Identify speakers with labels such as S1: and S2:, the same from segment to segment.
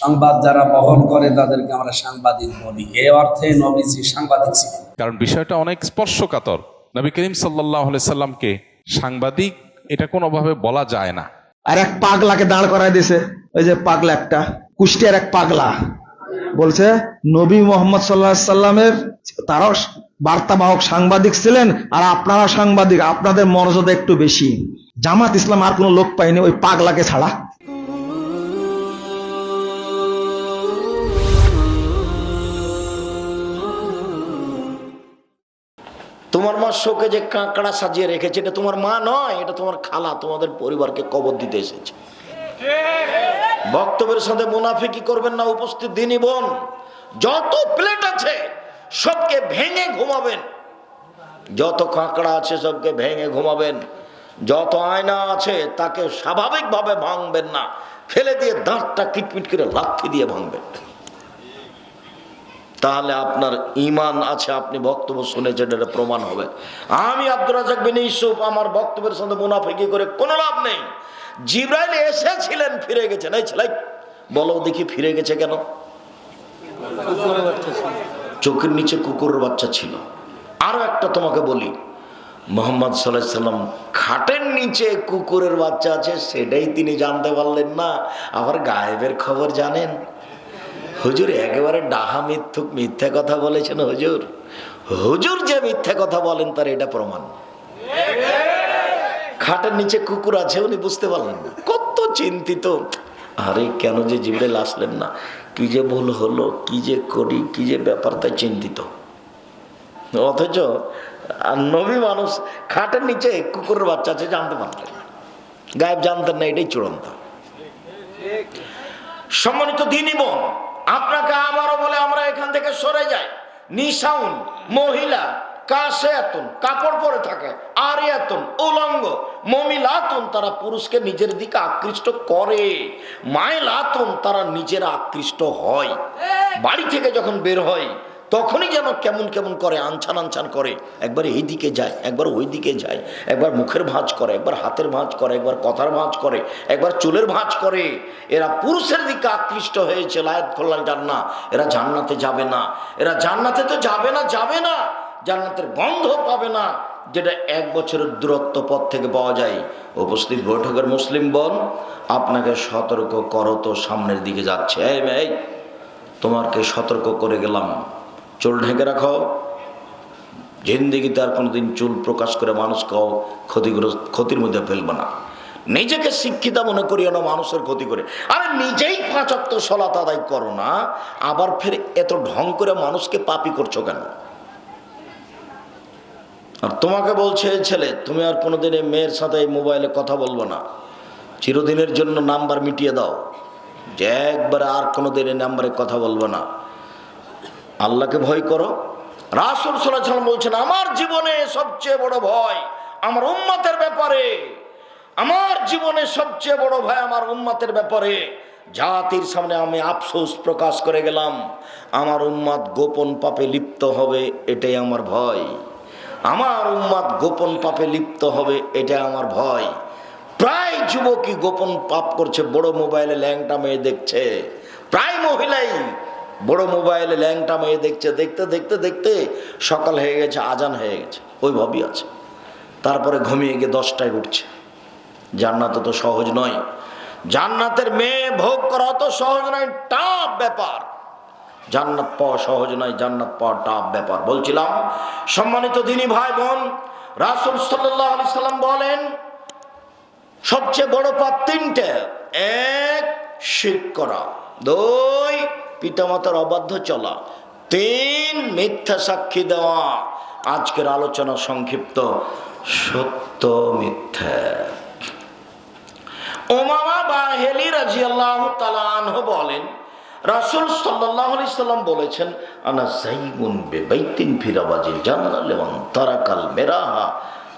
S1: সংবাদ যারা বহন করে তাদেরকে আমরা সাংবাদিক বলি। এ অর্থে নবীজি সাংবাদিক ছিলেন।
S2: কারণ বিষয়টা অনেক স্পর্শকাতর। নবী করিম সাল্লাহ সাল্লামকে সাংবাদিক এটা কোনোভাবে বলা যায় না।
S3: আর এক পাগলাকে দাঁড় করায় দিছে ওই যে পাগলা একটা কুষ্টিয়ার এক পাগলা। বলছে নবী মোহাম্মদ সাল্লাহ সাল্লামের তারাও বার্তাবাহক সাংবাদিক ছিলেন আর আপনারা সাংবাদিক আপনাদের মর্যাদা একটু বেশি। জামাত ইসলাম আর কোনো লোক পায়নি ওই পাগলাকে ছাড়া।
S4: তোমার শোকে যে কাঁকড়া সাজিয়ে রেখেছে, এটা তোমার মা নয়, এটা তোমার খালা, তোমাদের পরিবারকে কবর দিতে এসেছে। বক্তব্যের সাথে মুনাফিকি করবেন না, উপস্থিত দিনই বোন। যত প্লেট আছে, সবকে ভেঙে ঘুমাবেন। যত কাঁকড়া আছে, সবকে ভেঙে ঘুমাবেন। যত আয়না আছে, তাকে স্বাভাবিকভাবে ভাঙবেন না। ফেলে দিয়ে দাঁতটা কিটমিট করে লাথি দিয়ে ভাঙবেন। তাহলে আপনার ইমান আছে, আপনি বক্তব্য শুনেছেন এটা প্রমাণ হবে। আমি আব্দুর রাজাক বিন ইউসুফ, আমার বক্তব্যের সাথে মুনাফিকি করে কোনো লাভ নেই। জিব্রাইল এসেছিলেন, ফিরে গেছেন। এই ছেলে, বলো দেখি ফিরে গেছে কেন? চোখের নিচে কুকুরের বাচ্চা ছিল। আরও একটা তোমাকে বলি, মোহাম্মদ সাল্লাম খাটের নিচে কুকুরের বাচ্চা আছে, সেটাই তিনি জানতে পারলেন না। আবার গায়েবের খবর জানেন? হুজুর একেবারে ডাহা মিথ্যুক, মিথ্যা কথা বলেছেন হুজুর। হুজুর যে মিথ্যা কথা বলেন তার এটা প্রমাণ। খাটের নিচে কুকুর আছে উনি বুঝতে পারলেন না। কত চিন্তিত। আরে কেন যে জিবরেল আসলেন না? কি যে ভুল হলো, কি যে করি, কি যে ব্যাপার তাই চিন্তিত। অথচ নবী মানুষ খাটের নিচে কুকুরের বাচ্চা আছে, জানতে পারলেন গায়েব জানতেন না, এটাই চূড়ান্ত। সম্মানিত দিনই বোন আপনাকে আবারও বলে আমরা এখান থেকে সরে যাই। নিশাউন মহিলা কাশেয়াতুন কাপড় পরে থাকে আরিয়াতুন উলঙ্গ মমিলাতুন তারা পুরুষকে নিজের দিকে আকৃষ্ট করে। তারা নিজেরা আকৃষ্ট হয়। বাড়ি থেকে যখন বের হয় তখনই যেন কেমন কেমন করে আনছান আনছান করে। একবার এই দিকে যায়, একবার ওই দিকে যায়, একবার মুখের ভাঁজ করে, একবার হাতের ভাঁজ করে, একবার কথার ভাঁজ করে, একবার চুলের ভাঁজ করে। এরা পুরুষের দিকে আকৃষ্ট হয়েছে, লায়াত খোল্লাল জান্না এরা জান্নাতে যাবে না। এরা জান্নাতে তো যাবে না যাবে না। জান্নাতের গন্ধ পাবে না, যেটা এক বছরের দূরত্ব পথ থেকে পাওয়া যায়। উপস্থিত বৈঠকের মুসলিম বন, আপনাকে সতর্ক করো তো সামনের দিকে যাচ্ছে। এই তোমাকে সতর্ক করে গেলাম? চুল ঢেকে রাখো জিন্দিগিতে আর কোনোদিন চুল প্রকাশ করে মানুষ মানুষকে ক্ষতিগ্রস্ত, ক্ষতির মধ্যে ফেলবে না। নিজেকে শিক্ষিতা মনে করিও না, মানুষের ক্ষতি করে। আরে নিজেই পাঁচাত্তর সলাত আদায় করো না, আবার ফের এত ঢং করে মানুষকে পাপি করছ কেন? আর তোমাকে বলছে, ছেলে, তুমি আর কোনোদিন এই মেয়ের সাথে এই মোবাইলে কথা বলব না। চিরদিনের জন্য নাম্বার মিটিয়ে দাও। যে একবারে আর কোনোদিন এই নাম্বারে কথা বলব না। আল্লাহকে ভয় করো। রাসুল সাল্লাম বলছেন, আমার জীবনে সবচেয়ে বড় ভয় আমার উম্মাতের ব্যাপারে। আমার জীবনে সবচেয়ে বড় ভয় আমার উম্মাতের ব্যাপারে। জাতির সামনে আমি আফসোস প্রকাশ করে গেলাম। আমার উম্মাদ গোপন পাপে লিপ্ত হবে, এটাই আমার ভয়। আমার উম্মাদ গোপন পাপে লিপ্ত হবে, এটাই আমার ভয়। প্রায় যুবকই গোপন পাপ করছে, বড় মোবাইলে ল্যাংটা মেয়ে দেখছে। প্রায় মহিলাই বড় মোবাইলে ল্যাংটা মেয়ে দেখছে, দেখতে দেখতে দেখতে সকাল হয়ে গেছে, আজান হয়ে গেছে। ওইভাবেই আছে। তারপরে ঘুমিয়ে গিয়ে দশটায় উঠছে। জান্নাত তো সহজ নয়। জান্নাতের মেয়ে ভোগ করা তো সহজ নয়, টাফ ব্যাপার। জান্নাত পাওয়া সহজ নয়, জান্নাত পাওয়া টাফ ব্যাপার। বলছিলাম, সম্মানিত দিনী ভাই বোন রাসুল সাল্লাম বলেন, সবচেয়ে বড় পাপ তিনটে। এক শির করা। দুই পিতামাতার অবাধ্য চলা। তিন মিথ্যা সাক্ষী দেওয়া। আজকের আলোচনা সংক্ষিপ্ত। সত্য মিথ্যা। ওমামা বা বাহেলি রাজিয়াল্লাহ তালাহ বলেন, রাসুল সাল্লাম বলেছেন, আনা ফিরাবাজি জান্নালেমন তারাকাল মেরাহা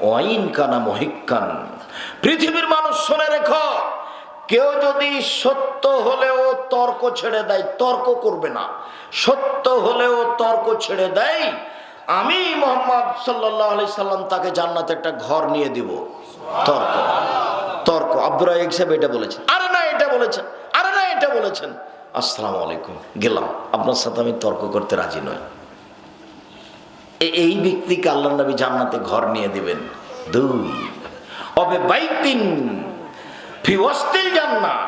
S4: ওয়াইন কানা মহিকান পৃথিবীর মানুষ শুনে রেখো কেউ যদি সত্য হলেও তর্ক ছেড়ে দেয়, তর্ক করবে না। সত্য হলেও তর্ক ছেড়ে দেয়, আমি মোহাম্মদ সাল্লাহ আলি সাল্লাম তাকে জান্নাতে একটা ঘর নিয়ে দিব। তর্ক তর্ক। আব্দুর সাহেব এটা বলেছেন। আরে না, এটা বলেছেন। আরে না, এটা বলেছেন। আসসালামু আলাইকুম। গেলাম। আপনার সাথে আমি তর্ক করতে রাজি নই। এই ব্যক্তিকে আল্লাহ নবী জান্নাতে ঘর নিয়ে দিবেন। দুই। অবে বাইতিন ফি জান্নাহ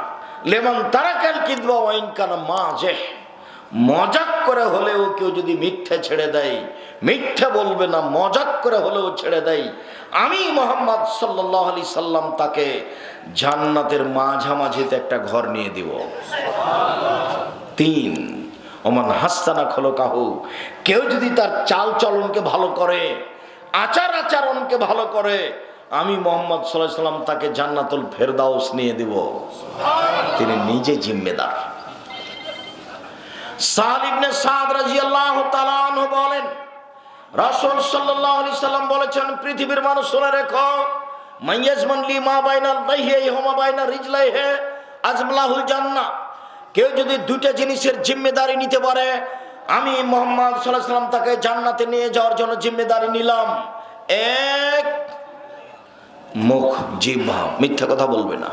S4: লেমন তারাকাল কিদবা ওয়াইন কানা মাজেহ মজাক করে হলেও কেউ যদি মিথ্যে ছেড়ে দেয়, মিথ্যে বলবে না, মজাক করে হলেও ছেড়ে দেয়, আমি মোহাম্মদ সাল্লাহ আলি সাল্লাম তাকে জান্নাতের মাঝামাঝিতে একটা ঘর নিয়ে দিব। তিন, ওমান হাস্তানা খোলো কাহু কেউ যদি তার চাল চলনকে ভালো করে, আচার আচরণকে ভালো করে আমি মোহাম্মদ সাল্লাহ সাল্লাম তাকে জান্নাতুল ফেরদাউস নিয়ে দিব। তিনি নিজে জিম্মেদার। সাদ আনহু বলেন বলেছেন, পৃথিবীর মানুষ মা হুমা আজমালাহুল জান্নাহ। কেউ যদি দুইটা জিনিসের জিম্মেদারি নিতে পারে, আমি মোহাম্মদ সাল্লাম তাকে জান্নাতে নিয়ে যাওয়ার জন্য জিম্মেদারি নিলাম। এক মুখ জিহ্বা মিথ্যা কথা বলবে না,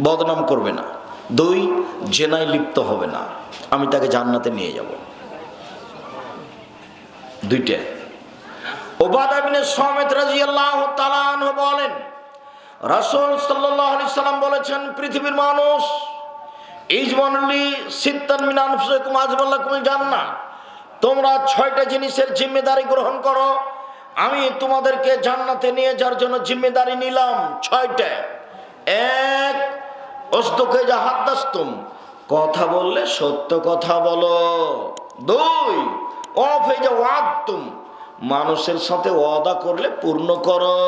S4: বদনাম করবে না, দুই, জেনায় লিপ্ত হবে না, আমি তাকে জান্নাতে নিয়ে যাব। দুইটা আনহু বলেন বলেছেন, পৃথিবীর মানুষ মিন জান্নাহ তোমরা ছয়টা জিনিসের জিম্মেদারি গ্রহণ করো আমি তোমাদেরকে জান্নাতে নিয়ে যাওয়ার জন্য জিম্মেদারি নিলাম ছয়টা। এক অস্তকে যা হাদ্দাস্তুম কথা বললে সত্য কথা বলো। দুই, অফে যা ওয়াদতুম মানুষের সাথে ওয়াদা করলে পূর্ণ করো।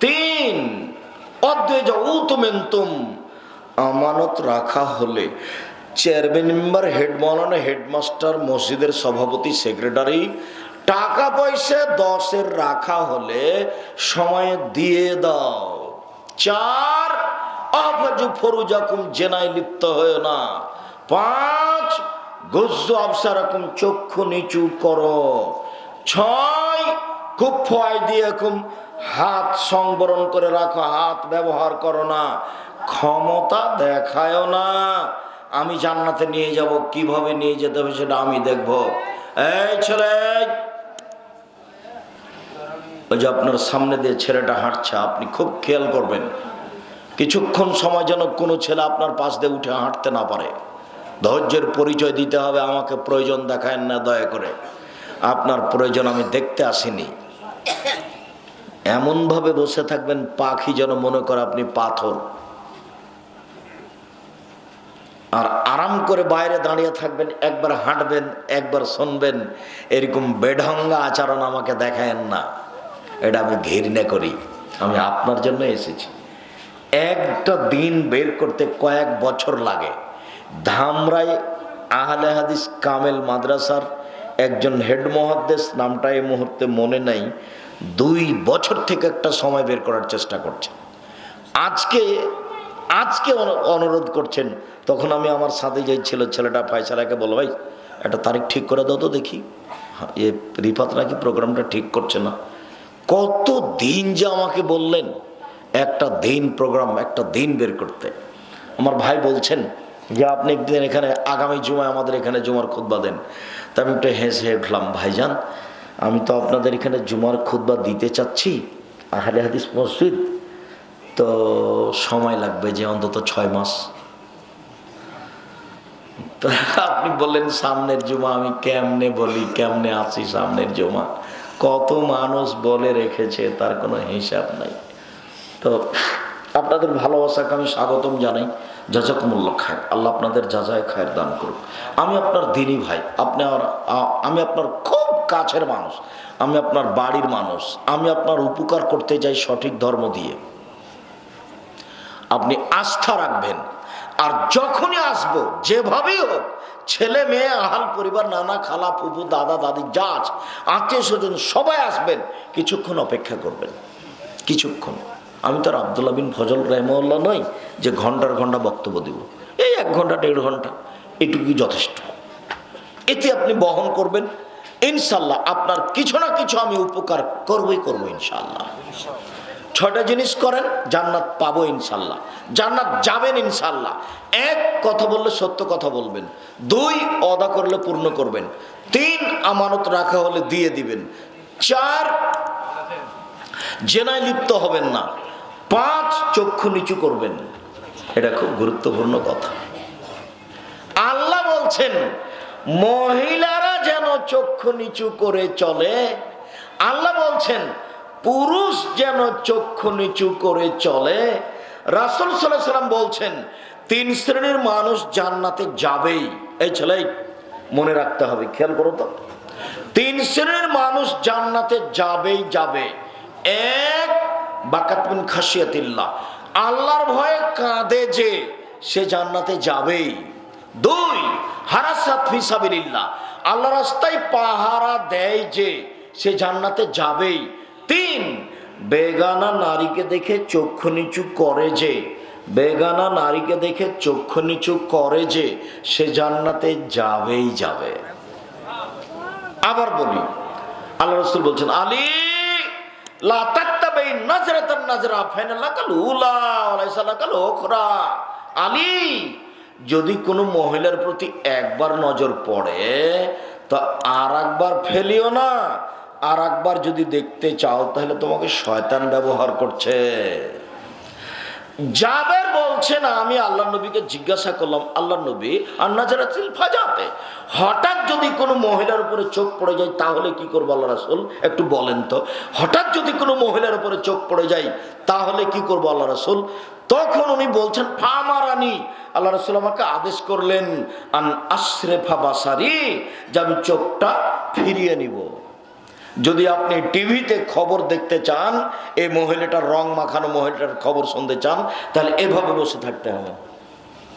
S4: তিন অদ্বৈ যা উতুমেন্তুম আমানত রাখা হলে চেয়ারম্যান, মেম্বার, হেড হেডমাস্টার, মসজিদের সভাপতি, সেক্রেটারি টাকা পয়সা দশের রাখা হলে সময়ে দিয়ে দাও। চার, আফাজু ফরুজাকুম, জেনায় লিপ্ত হয় না। পাঁচ, গজ্জ আবসারাকুম, চক্ষু নিচু করো। ছয় খুব ফয় দিয়ে হাত সংবরণ করে রাখো, হাত ব্যবহার করো না। ক্ষমতা দেখায় না। আমি জান্নাতে নিয়ে যাব, কীভাবে নিয়ে যেতে হবে সেটা আমি দেখব। এই ছেলে! ওই যে আপনার সামনে দিয়ে ছেলেটা হাঁটছে, আপনি খুব খেয়াল করবেন। কিছুক্ষণ সময় যেন কোনো ছেলে আপনার পাশ দিয়ে উঠে হাঁটতে না পারে। ধৈর্যের পরিচয় দিতে হবে, আমাকে প্রয়োজন দেখায় না দয়া করে। আপনার প্রয়োজন আমি দেখতে আসিনি। এমনভাবে বসে থাকবেন, পাখি যেন মনে করে আপনি পাথর। আর আরাম করে বাইরে দাঁড়িয়ে থাকবেন, একবার হাঁটবেন, একবার শুনবেন, এরকম বেঢঙ্গা আচরণ আমাকে দেখায়েন না। এটা আমি ঘৃণা করি। আমি আপনার জন্য এসেছি। একটা দিন বের করতে কয়েক বছর লাগে। ধামরাই আহলে হাদিস কামেল মাদ্রাসার একজন হেড মহাদ্দেশ নামটা এই মুহূর্তে মনে নাই, দুই বছর থেকে একটা সময় বের করার চেষ্টা করছেন। আজকে আজকে অনুরোধ করছেন তখন আমি আমার সাথে যে ছিল ছেলেটা ফয়সালাকে বলো ভাই একটা তারিখ ঠিক করে দাও তো দেখি। হ্যাঁ, এ রিফাত নাকি প্রোগ্রামটা ঠিক করছে না। কত দিন যে আমাকে বললেন একটা দিন প্রোগ্রাম একটা দিন বের করতে। আমার ভাই বলছেন যে আপনি একদিন এখানে আগামী জুমায় আমাদের এখানে জুমার খুদ্া দেন। তা আমি একটু হেসে উঠলাম ভাইজান আমি তো আপনাদের এখানে জুমার খুদ্া দিতে চাচ্ছি আহলে হাদিস মসজিদ তো সময় লাগবে যে অন্তত ছয় মাস। আপনি বললেন, সামনের জুমা আমি কেমনে বলি, কেমনে আছি সামনের জুমা? কত মানুষ বলে রেখেছে, তার কোনো হিসাব নাই। তো আপনাদের ভালোবাসাকে আমি স্বাগতম জানাই। জাজাকুমুল্ল খায় আল্লাহ আপনাদের যাজায় খায়ের দান করুক। আমি আপনার দিনী ভাই, আপনি আমি আপনার খুব কাছের মানুষ, আমি আপনার বাড়ির মানুষ, আমি আপনার উপকার করতে চাই সঠিক ধর্ম দিয়ে। আপনি আস্থা রাখবেন আর যখনই আসব, যেভাবেই হোক, ছেলে মেয়ে, আহাল পরিবার, নানা খালা ফুপু দাদা, দাদি, যা আছে, আত্মীয় স্বজন, সবাই আসবেন, কিছুক্ষণ অপেক্ষা করবেন। কিছুক্ষণ। আমি তো আর আবদুল্লাহ বিন ফজল রহমল্লা নই যে ঘণ্টার ঘণ্টা বক্তব্য দিব। এই এক ঘণ্টা, দেড় ঘণ্টা, এটুকুই যথেষ্ট। এতে আপনি বহন করবেন। ইনশাল্লাহ আপনার কিছু না কিছু আমি উপকার করবই, করব ইনশাল্লাহ। ছয়টা জিনিস করেন, জান্নাত পাবো ইনশাল্লাহ। জান্নাত যাবেন ইনশাল্লাহ। এক কথা বললে সত্য কথা বলবেন। দুই অদা করলে পূর্ণ করবেন। তিন, আমানত রাখা হলে দিয়ে দিবেন। চার, জেনায় লিপ্ত হবেন না। পাঁচ, চক্ষু নিচু করবেন। এটা খুব গুরুত্বপূর্ণ কথা। আল্লাহ বলছেন, মহিলারা যেন চক্ষু নিচু করে চলে, আল্লাহ বলছেন পুরুষ যেন চক্ষু নিচু করে চলে। রাসুল সাল্লাম বলছেন, তিন শ্রেণির মানুষ জান্নাতে যাবেই। এই ছেলে, মনে রাখতে হবে, খেয়াল করো তো। তিন শ্রেণির মানুষ জান্নাতে যাবেই যাবে। এক বাকাতমিন খাসিয়াতিল্লাহ আল্লাহর ভয়ে কাঁদে যে সে জান্নাতে যাবেই। দুই, হারাসাত আল্লাহ রাস্তায় পাহারা দেয় যে সে জান্নাতে যাবেই। তিন, বেগানা নারীকে দেখে চক্ষু নিচু করে যে, বেগানা নারীকে দেখে চক্ষু নিচু করে যে, সে জান্নাতে যাবেই যাবে। আবার বলি, আল্লাহ রসুল বলছেন, আলী যদি কোনো মহিলার প্রতি একবার নজর পড়ে, তো আর একবার ফেলিও না। আর একবার যদি দেখতে চাও, তাহলে তোমাকে শয়তান ব্যবহার করছে। জাবের না, আমি আল্লাহ নবীকে জিজ্ঞাসা করলাম আল্লাহ নবী আর নাজারাতিল ফাজাতে, হঠাৎ যদি কোনো মহিলার উপরে চোখ পড়ে যায়, তাহলে কি করব আল্লাহ রাসুল? একটু বলেন তো, হঠাৎ যদি কোনো মহিলার উপরে চোখ পড়ে যায়, তাহলে কি করব আল্লাহ রাসুল? তখন উনি বলছেন, ফামারানি। আল্লাহ রসুল আমাকে আদেশ করলেন, আন আশরেফা বাসারি, যে আমি চোখটা ফিরিয়ে নিব। যদি আপনি টিভিতে খবর দেখতে চান, এই মহিলাটার রং মাখানো মহিলাটার খবর শুনতে চান, তাহলে এভাবে বসে থাকতে হবে।